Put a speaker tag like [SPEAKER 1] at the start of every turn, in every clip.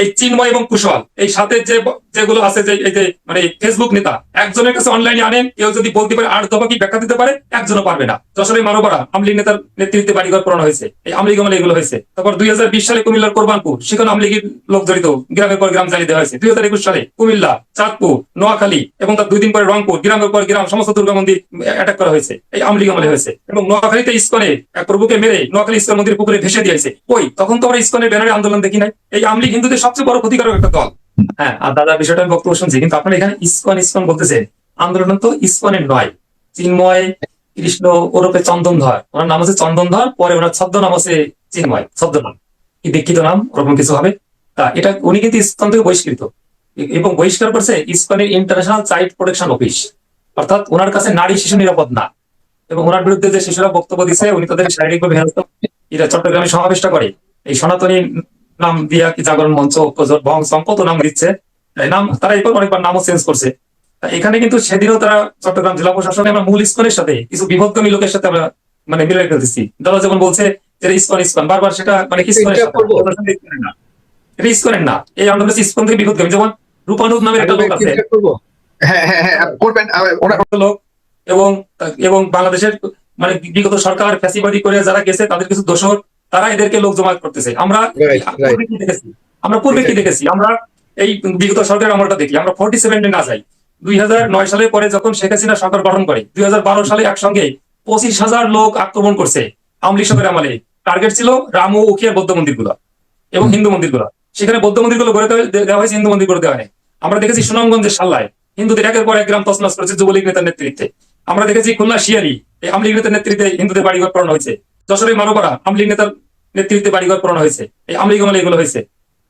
[SPEAKER 1] এই চিন্ময় এবং কুশল, এই সাথে যে যেগুলো আছে যে, এই যে মানে ফেসবুক নেতা, একজনের কাছে অনলাইনে আনেন, কেউ যদি বলতে পারে আট দফা কি ব্যাখ্যা দিতে পারে, একজনও পারবে না। যশোরের মানবরা আমলি নেতার নেতৃত্বে বাড়িঘর পড়ানো হয়েছে। এই আমলি আমলে এগুলো হয়েছে। তারপর দুই সালে কুমিল্লার কোরবানপুর, সেখানে আমলিগির লোক জড়িত, গ্রামের পর গ্রাম জ্বালিয়ে দেওয়া হয়েছে। দুই সালে কুমিল্লা, চাঁদপুর, নোয়াখালী এবং তার দুই দিন পরে রংপুর, গ্রামের পর গ্রাম, সমস্ত দুর্গা মন্দির অ্যাটাক করা হয়েছে। এই আমলি আমলে হয়েছে। এবং নোয়াখালীতে ইস্কনে এক প্রভুকে মেরে নোয়াখালী ইস্কন মন্দির পুকুরে ভেসে দিয়েছে। ওই তখন তো আমরা ইস্কনের ব্যানারে আন্দোলন দেখি নাই। এই আমলি হিন্দুদের সবচেয়ে বড় ক্ষতিকারক একটা দল। হ্যাঁ আর দাদা, বিষয়টা আমি বক্তব্য শুনছি, কিন্তু আপনারা এখানে ইস্কন ইস্কন বলতেছেন। আন্দোলন তো ইস্কনের নয়। চিন্ময়, কৃষ্ণ, ওরফে চন্দনধর। ওনার নাম হচ্ছে চন্দনধর, পরে ওনার ছদ্ম নাম হচ্ছে চিন্ময়, ছদ্মনাম। কি দীক্ষিত নাম, ওরকম কিছু হবে। তা এটা, উনি কিন্তু ইস্কন থেকে বহিষ্কৃত। এবং বহিষ্কার করছে ইস্কনের ইন্টারন্যাশনাল চাইল্ড প্রোটেকশন অফিস। অর্থাৎ ওনার কাছে নারী শিশু নিরাপদ না। এবং ওনার বিরুদ্ধে যে শিশুরা বক্তব্য দিচ্ছে উনি তাদের শারীরিকভাবে হেনস্থ এরা চট্টগ্রামে সমাবেশটা করে। এই সনাতনী নাম দিয়া কি জাগরণ মঞ্চ ঐক্যজোট বহং কত নাম দিচ্ছে? নাম তারা এরপর অনেকবার নামও চেঞ্জ করছে। এখানে কিন্তু সেদিনও তারা চট্টগ্রাম জেলা প্রশাসনে আমরা মূল ইস্কনের সাথে কিছু বিভক্তমী লোকের সাথে আমরা মানে মিলে ফেলতেছি। তারা যেমন বলছে যে ইস্কন ইস্কন। বারবার সেটা মানে না। এটা ইস্কনের না। এই আন্দোলন ইস্কন থেকে বিভক্তমী। যেমন রূপানুদ নামের একটা লোক আছে।
[SPEAKER 2] হ্যাঁ হ্যাঁ হ্যাঁ
[SPEAKER 1] লোক এবং এবং বাংলাদেশের মানে বিগত সরকার ফ্যাসিবাদী করে যারা গেছে তাদের কিছু দোষর তারা এদেরকে লোক জমা করতেছে। আমরা দেখেছি? আমরা পূর্বে কি দেখেছি? আমরা এই বিগত সরকারের আমলটা দেখি। আমরা ফোর্টি সেভেনে না যাই। দুই নয় সালের পরে যখন শেখ হাসিনা সরকার গঠন করে দুই হাজার বারো সালে একসঙ্গে পঁচিশ হাজার লোক আক্রমণ করছে আওয়ামী লীগ সরকারের আমলে। টার্গেট ছিল রামু উখিয়ার বৌদ্ধ মন্দিরগুলো এবং হিন্দু মন্দিরগুলো। সেখানে বৌদ্ধ মন্দিরগুলো গড়ে দেওয়া- হয়েছে হিন্দু মন্দির করে দেওয়া হয়নি। আমরা দেখেছি সুনামগঞ্জের সাল্লায়। হিন্দুদের একের পর এক গ্রাম তসনস করেছে যুবলীগ নেতার নেতৃত্বে। আমরা দেখেছি খুলনা শিয়ারি এই আমলিগ নেতার নেতৃত্বে হিন্দুদের বাড়িঘর পড়ানো হয়েছে। যশোরের মানবরা আমলিগ নেতার নেতৃত্বে বাড়িঘর পড়ানো হয়েছে। এই আমলিগ আমলে এগুলো হয়েছে।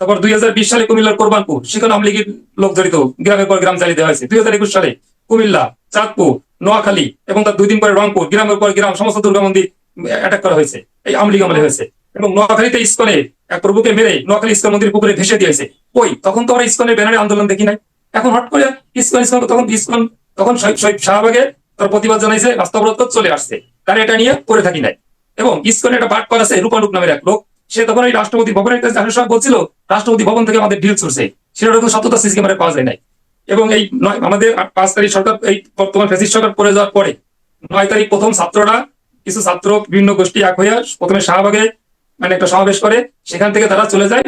[SPEAKER 1] তারপর দুই হাজার বিশ সালে কুমিল্লার কোরবানপুর, সেখানে আমলিগের লোক জড়িত গ্রামের পর গ্রাম জ্বালিয়ে দেওয়া হয়েছে। দুই হাজার একুশ সালে কুমিল্লা, চাঁদপুর, নোয়াখালী এবং তার দুই দিন পরে রংপুর, গ্রামের পর গ্রাম সমস্ত দুর্গা মন্দির অ্যাটাক করা হয়েছে। এই আমলিগ আমলে হয়েছে। এবং নোয়াখালীতে ইস্কনে এক প্রভুকে মেরে নোয়াখালী ইস্কন মন্দির পুকুরে ভেসে দিয়েছে। ওই তখন তো আমরা ইস্কনের ব্যানারে আন্দোলন দেখি নাই। এখন হট করে ইস্কন ইস্কন, তখন ইস্কন, তখন শাহবাগে তার প্রতিবাদ জানাইছে, রাস্তাবরোধ চলে আসছে। তারা এটা নিয়ে করে থাকি নাই। এবং ইস্কনে একটা বাট করা আছে রূপানুক নামের এক লোক। সে তখন ওই রাষ্ট্রপতি ভবনের কাছে আসার সময় বলছিল রাষ্ট্রপতি ভবন থেকে আমাদের ডিল চলছে সেটা তো সত্যতা সিসি ক্যামেরায় পাওয়া যায় নাই। এবং এই নয় আমাদের পাঁচ তারিখ সরকার, এই বর্তমান ফ্যাসিস্ট সরকার পড়ে যাওয়ার পরে নয় তারিখ প্রথম ছাত্ররা, কিছু ছাত্র বিভিন্ন গোষ্ঠী এক হইয়া প্রথমে শাহবাগে মানে একটা সমাবেশ করে। সেখান থেকে তারা চলে যায়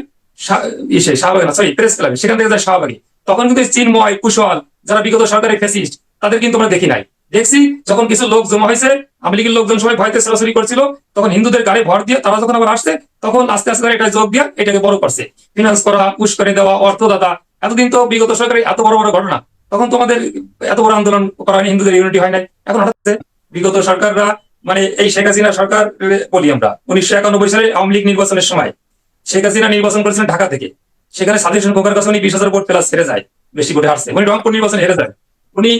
[SPEAKER 1] ইসে শাহবাগে না সরি প্রেস ক্লাবে। সেখান থেকে যায় শাহবাগে। তখন কিন্তু চিন্ময়, কুশল, যারা বিগত সরকারের ফ্যাসিস্ট, তাদের কিন্তু আমরা দেখি নাই। দেখছি, যখন কিছু লোক জমা হয়েছে, আওয়ামী লোকজন সবাই ভয়তে সরাসরি করছিল, তখন হিন্দুদের গাড়ি ভর দিয়ে তারা যখন আবার আসছে, তখন আস্তে আস্তে এটা যোগ দিয়ে এটাকে বড় করছে। ফিনান্স করা করে দেওয়া, অর্থদাতা, এতদিন তো বিগত সরকারের এত বড় বড় ঘটনা। তখন তো আমাদের এত বড় আন্দোলন করা হিন্দুদের ইউনিটি হয় নাই। এখন হঠাৎ বিগত সরকাররা মানে এই শেখ হাসিনা সরকার বলি আমরা, উনিশশো একানব্বই সালে আওয়ামী লীগ নির্বাচনের সময় শেখ হাসিনা নির্বাচন করেছিলেন ঢাকা থেকে। সেখানে সাজেশন খোকার কাছে উনি বিশ হাজার ভোট প্লাস হেরে যায়, বেশি ভোটে হারছে। উনি রংপুর নির্বাচনে হেরে যায়। উনি